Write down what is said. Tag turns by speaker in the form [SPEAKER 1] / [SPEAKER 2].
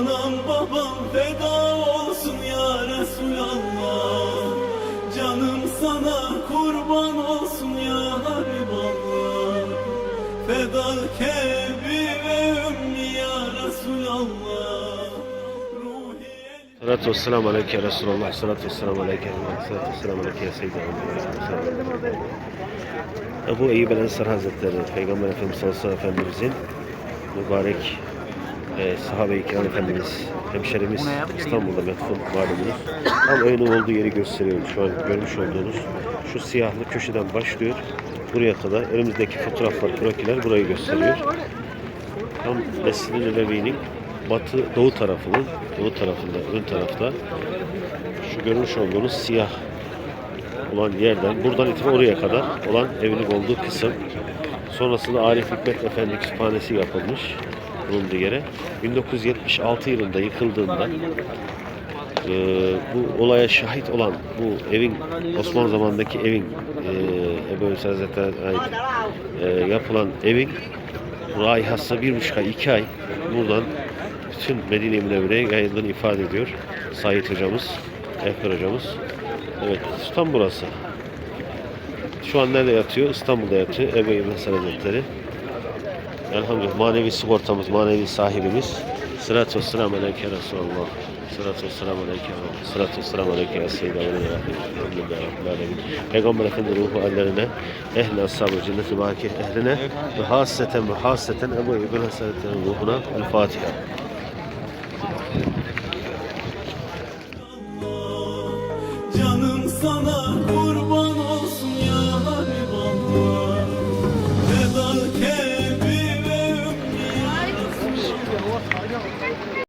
[SPEAKER 1] Anam babam feda olsun ya Resulallah Canım sana kurban olsun ya Habiballah Feda kebi ve ümmi ya Resulallah
[SPEAKER 2] Salatu vesselamu aleyke ya Resulallah. Salatu vesselamu aleyke ya Resulallah. Salatu vesselamu aleyke ya Seyyidina. Ebu Eyyub el Ensar Hazretleri, Peygamber Efendimiz sallallahu aleyhi ve sellem Efendimizin mübarek e, sahabe-i kiram Efendimiz, hemşerimiz İstanbul'da metfun malumunuz. Tam önü olduğu yeri gösteriyorum. Şu an görmüş olduğunuz şu siyahlı köşeden başlıyor. Buraya kadar önümüzdeki fotoğraflar, krokiler burayı gösteriyor. Tam Mescid-i Nebevi'nin batı doğu tarafının doğu tarafında ön tarafta şu görmüş olduğunuz siyah olan yerden buradan itibaren oraya kadar olan evinin olduğu kısım. Sonrasında Arif Hikmet Efendi Kütüphanesi yapılmış bulunduğu yere. 1976 yılında yıkıldığında e, bu olaya şahit olan bu evin Osmanlı zamanındaki evin e, Ebu Hüseyin Hazretleri'ne ait e, yapılan evin raihası bir buçuk ay, iki ay buradan bütün Medine-i Münevvere'ye yayıldığını ifade ediyor. Said hocamız, Ehber hocamız. Evet, tam burası. Şu an nerede yatıyor? İstanbul'da yatıyor. Ebu Ensar Hazretleri. Elhamdülillah manevi sigortamız, manevi sahibimiz. Sıratü vesselamu aleyke ya Resulallah. Sıratü vesselamu aleyke ya Sıratü vesselamu aleyke ya ve Alemin. Peygamber Efendi ruhu hallerine, ehli ashab-ı cenneti baki ehline ve hasreten ve hasreten Ebu Ensar Hazretleri'nin ruhuna El Fatiha.